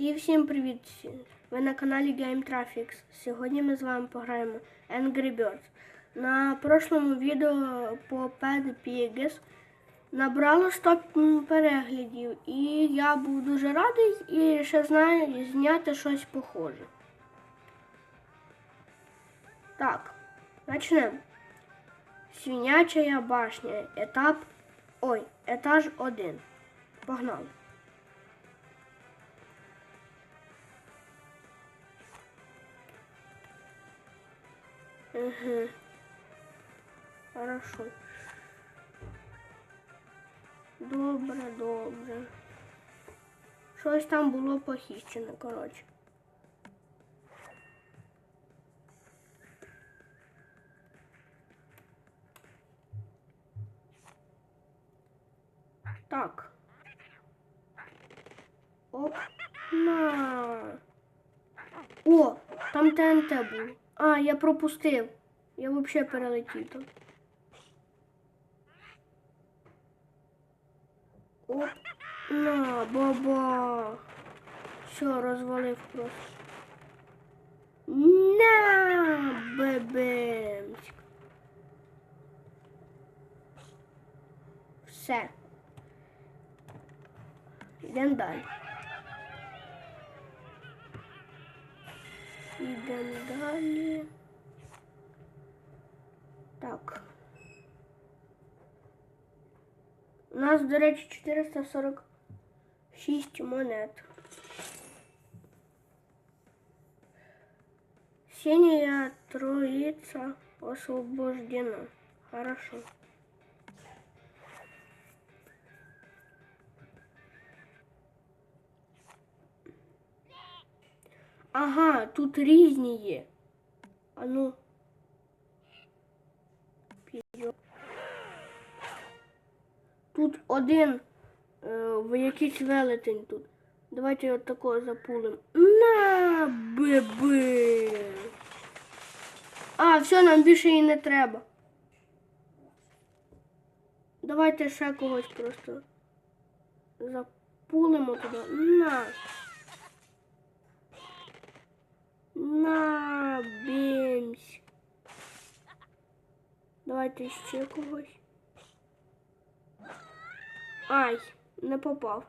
І всім привіт! Ви на каналі Game Traffics. Сьогодні ми з вами пограємо Angry Birds. На прошлому відео по Pet Pigs набрало 100 переглядів, і я був дуже радий і ще знаю зняти щось похоже. Так, почнемо. Свинячая башня. Етап. Ой, етаж 1. Погнали. Угу. Хорошо. Добре, добре. Щось там було похищено, коротше. Так. Оп. На. О, там ТНТ був. А, я пропустив. Я взагалі перелетів там. Оп. На, баба. Все, розвалив просто. На, бебемськ. Все. Йдемо далі. Йдемо далі. Так. У нас, до речі, 446 монет. Синяя троица освобождена. Хорошо. Ага, тут різні є. А ну. Тут один е, в якийсь велетень тут. Давайте от такого запулим. На биби. А, все, нам більше і не треба. Давайте ще когось просто запулимо туди. На. На бімсь. Давайте ще когось. Ай, не попав.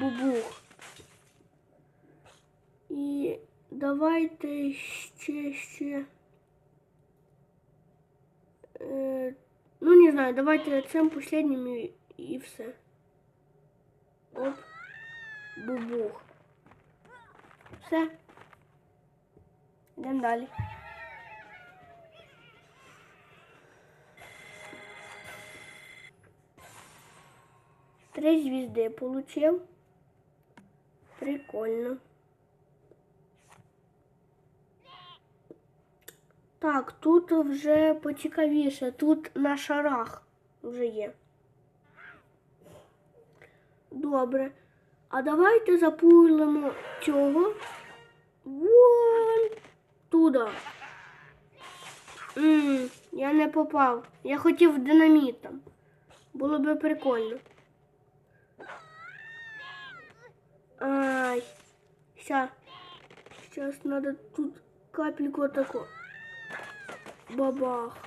Бубух. І давайте ще ще. Е, ну, не знаю, давайте цим последнім і, і все. Оп. Бубух. Все. Йдемо далі. Три звезды получил. Прикольно. Так, тут вже поцікавіше. Тут на шарах вже є. Добре. А давайте запулимо цього. Вон туди. М, я не попав. Я хотів динамітом. Було би прикольно. Ай. Ща. Сейчас надо тут капельку таку. Бабах.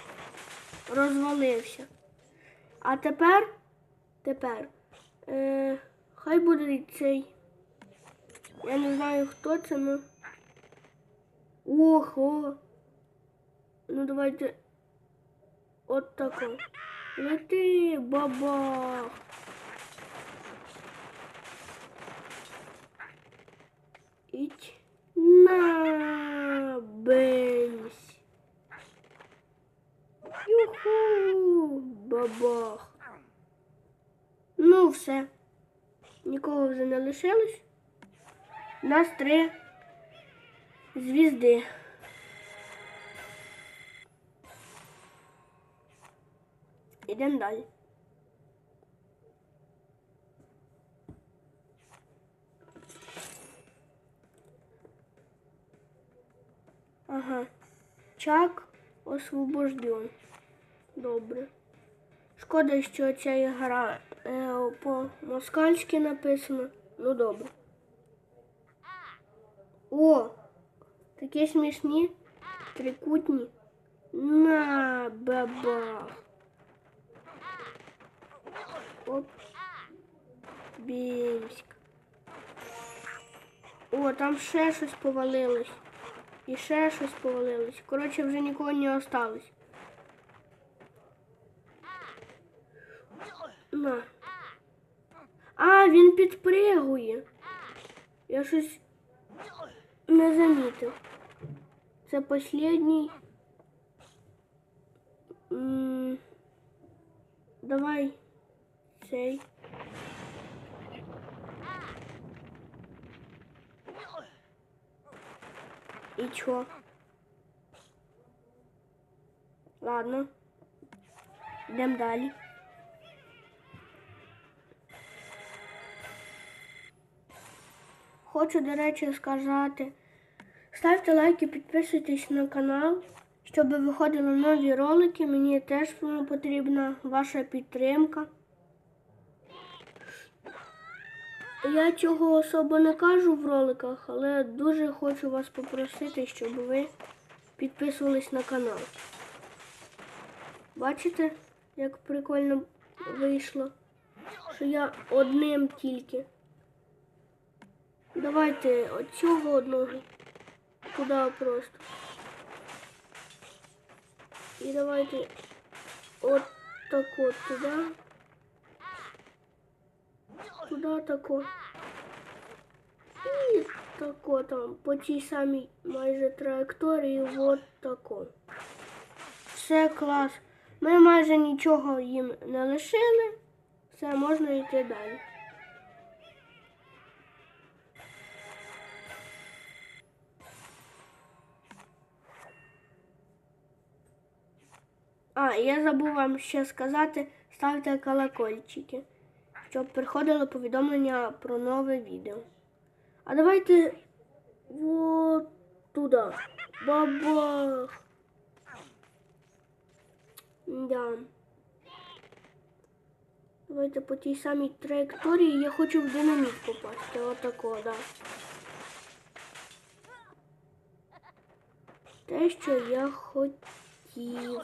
Розвалився. А тепер, тепер, е, хай буде цей. Я не знаю, хто це, ну. Ого. Ну давайте. От тако. Лети, бабах. Іть на бенсь. Юху, бабах. Ну, все. Нікого вже не лишилось. Нас три звізди. Ідемо далі. Ага. Чак освобожден. Добре. Шкода, що ця гра е, по-москальськи написано. Ну добре. О! Такі смішні, трикутні. На бабах. Оп. Бімськ. О, там ще щось повалилось. І ще щось повалилось. Коротше, вже нікого не осталось. На. А, він підпригує. Я щось не замітив. Це последній. Давай цей. І чо? Ладно. Йдемо далі. Хочу, до речі, сказати. Ставте лайки, підписуйтесь на канал, щоб виходили нові ролики. Мені теж потрібна ваша підтримка. Я цього особо не кажу в роликах, але дуже хочу вас попросити, щоб ви підписувались на канал. Бачите, як прикольно вийшло, що я одним тільки. Давайте от цього одного туди просто. І давайте от так от туди. Туди тако. І тако там по тій самій майже траєкторії от тако. Все клас. Ми майже нічого їм не лишили. Все, можна йти далі. А, я забув вам ще сказати, ставте колокольчики, щоб приходило повідомлення про нове відео. А давайте вот туди. Бабах. Да. Давайте по тій самій траєкторії я хочу в динаміт попасти. Отако, да. Те, що я хотів.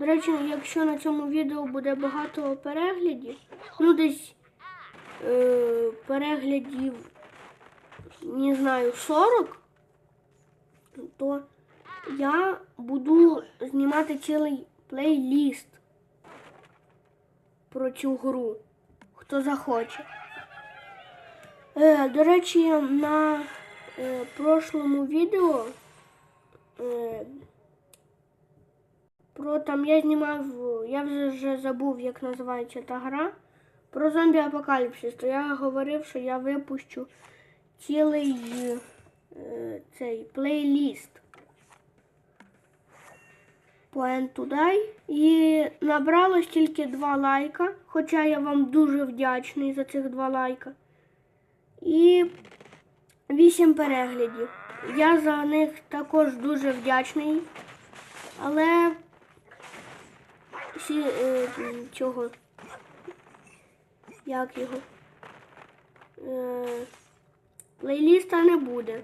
До речі, якщо на цьому відео буде багато переглядів, ну десь е, переглядів, не знаю, 40, то я буду знімати цілий плейліст про цю гру, хто захоче. Е, до речі, на е, прошлому відео е, про там я знімав, я вже, вже забув, як називається та гра. Про зомбі апокаліпсис. То я говорив, що я випущу цілий е, цей плейліст End. І набралось тільки два лайка, хоча я вам дуже вдячний за цих два лайка. І вісім переглядів. Я за них також дуже вдячний. Але е, цього. Як його? Е, плейліста не буде.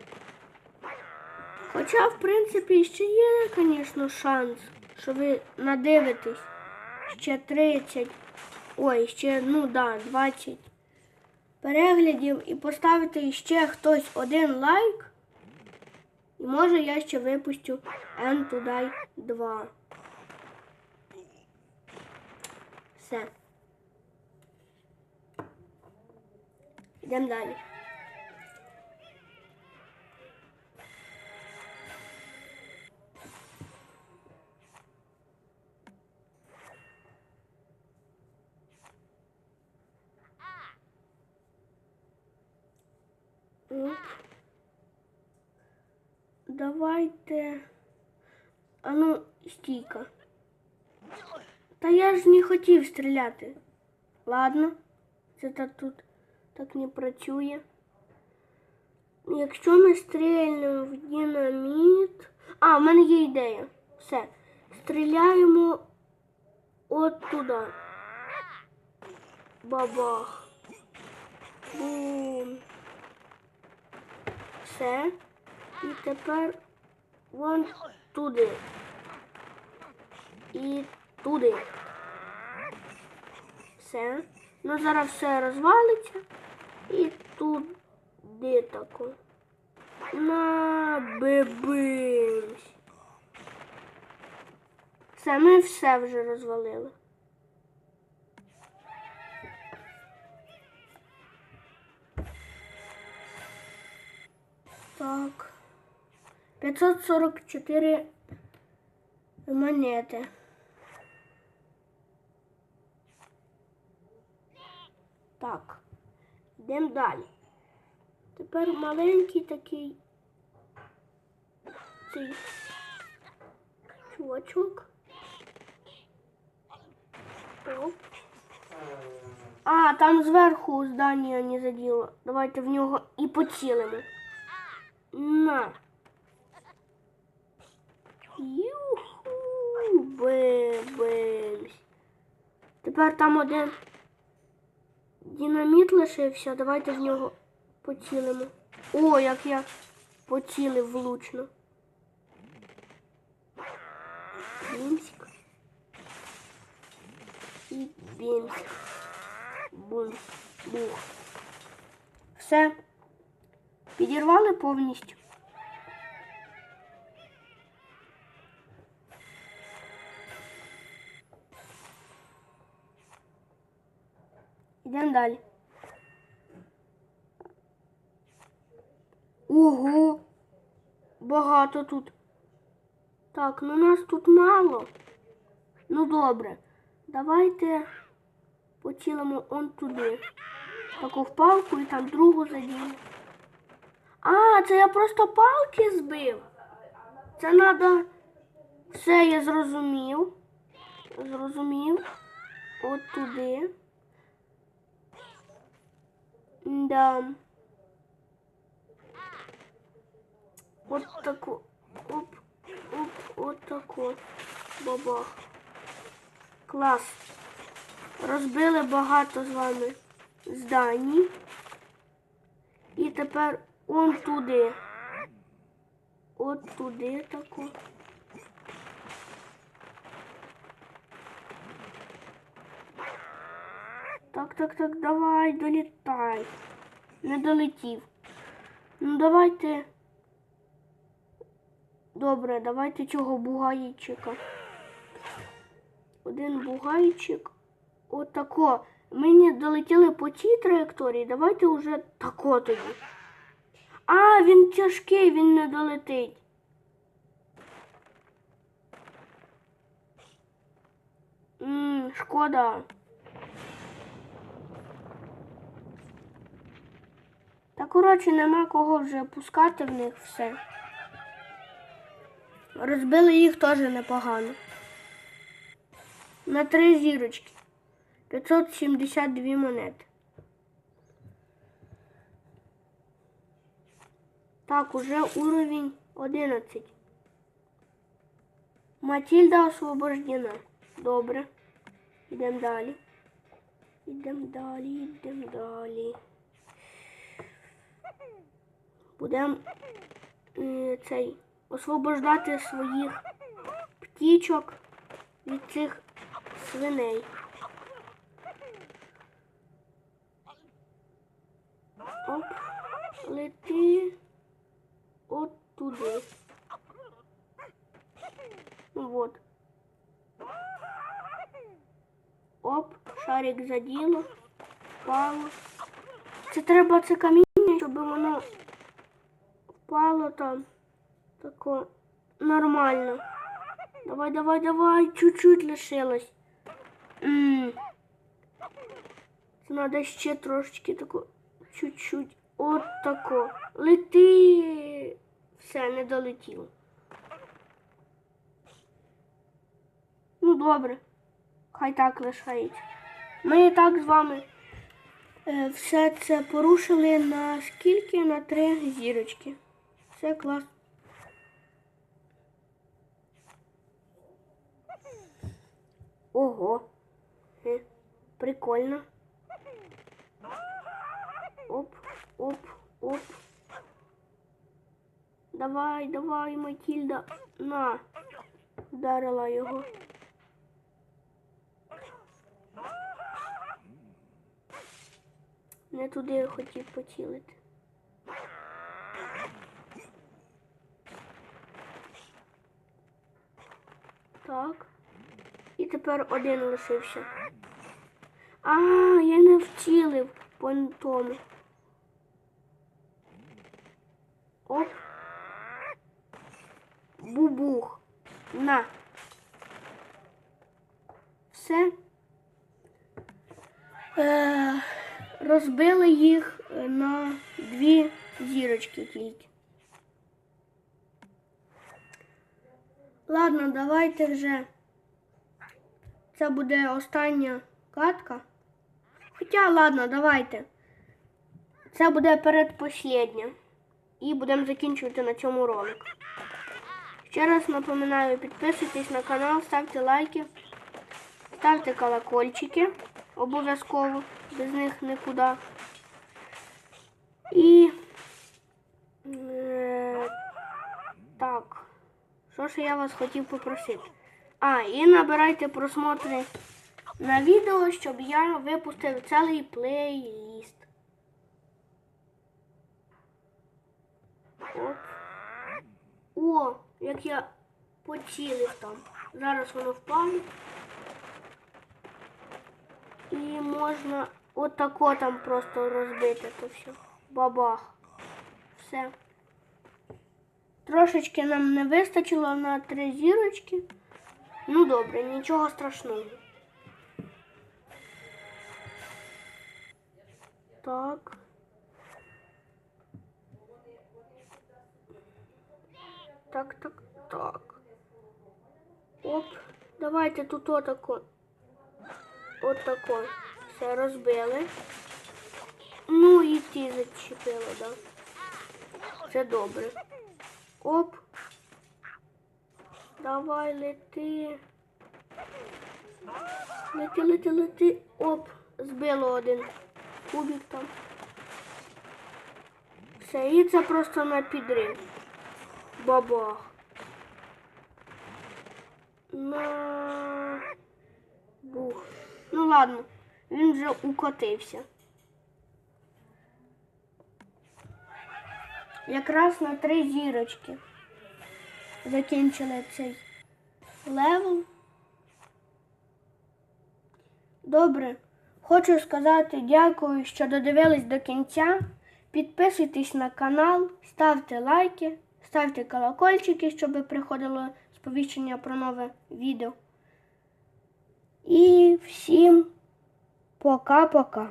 Хоча, в принципі, ще є, звісно, шанс, що ви надивитесь ще 30, ой, ще, ну да, 20 переглядів і поставити ще хтось один лайк. І може я ще випустю End to 2. Все. Йдемо далі. Давайте. А ну, стійка. Та я ж не хотів стріляти. Ладно, це так тут так не працює. Якщо ми стрільнемо в динаміт. А, в мене є ідея. Все. Стріляємо от туди. Бабах. Бум. Все. І тепер вон туди. І туди. Все. Ну зараз все розвалиться. І туди тако. На бибимсь. Все, ми все вже розвалили. Так. 544 монети. Так. Йдемо далі. Тепер маленький такий цей чувачок. Оп. А, там зверху здання не заділо. Давайте в нього і поцілимо. На. Юху, бебемсь. Тепер там один динаміт лишився. Давайте в нього поцілимо. О, як я поцілив влучно. Бімсик. І бімсик. Бумс. Бух. Все. Підірвали повністю. Йдемо далі. Ого! Багато тут. Так, ну нас тут мало. Ну добре. Давайте поцілимо он туди. Таку в палку і там другу задіємо. А, це я просто палки збив. Це треба. Все, я зрозумів. Зрозумів. От туди. Да. От таку. Оп, оп, от таку. Бабах. Клас. Розбили багато з вами здані. І тепер он туди. От туди таку. Так, так, так, давай, долітай. Не долетів. Ну давайте. Добре, давайте цього бугайчика. Один бугайчик. Отако. Ми не долетіли по цій траєкторії. Давайте уже тако тоді. А, він тяжкий, він не долетить. Ммм, шкода. Коротше нема кого вже пускати в них все. Розбили їх теж непогано. На три зірочки. 572 монети. Так, уже уровень 11. Матильда освобождена. Добре. Йдемо далі. Йдемо далі, йдемо далі. Будемо е, цей освобождати своїх птічок від цих свиней. Оп, лети от туди. Ну вот. Оп, шарик заділо, впало. Це треба це каміння, щоб воно впало там. Тако нормально. Давай, давай, давай, чуть-чуть лишилось. М. Це треба ще трошечки тако, чуть-чуть. От тако. Лети. Все, не долетіло. Ну, добре. Хай так лишається. Ми і так з вами е, все це порушили на скільки? На три зірочки. Все клас. Ого. Е, Прикольно. Оп, оп, оп. Давай, давай, Матільда. На. Вдарила його. Не туди я хотів поцілити. Так. І тепер один лишився. А, я не вцілив по тому. Оп. Бубух. На. Все. Е, розбили їх на дві зірочки тільки. Ладно, давайте вже. Це буде остання катка. Хоча, ладно, давайте. Це буде передпослідня. І будемо закінчувати на цьому ролик. Ще раз напоминаю, підписуйтесь на канал, ставте лайки, ставте колокольчики. Обов'язково, без них нікуди. І е, так. Що ж я вас хотів попросити? А, і набирайте просмотри на відео, щоб я випустив цілий плейліст. Оп. О, як я поцілив там. Зараз воно впало. І можна отако там просто розбити то все. Бабах. Все. Трошечки нам не вистачило на три зірочки. Ну добре, нічого страшного. Так. Так, так, так. Оп. Давайте тут отако. Отако. Все розбили. Ну і ті зачепили, да. Це добре. Оп. Давай лети. Лети, лети, лети. Оп. Збило один кубик там. Все, і це просто на підрив. Бабах. На бух. Ну ладно, він вже укотився. Якраз на три зірочки закінчили цей левел. Добре. Хочу сказати дякую, що додивились до кінця. Підписуйтесь на канал, ставте лайки, ставте колокольчики, щоб приходило сповіщення про нове відео. І всім пока-пока.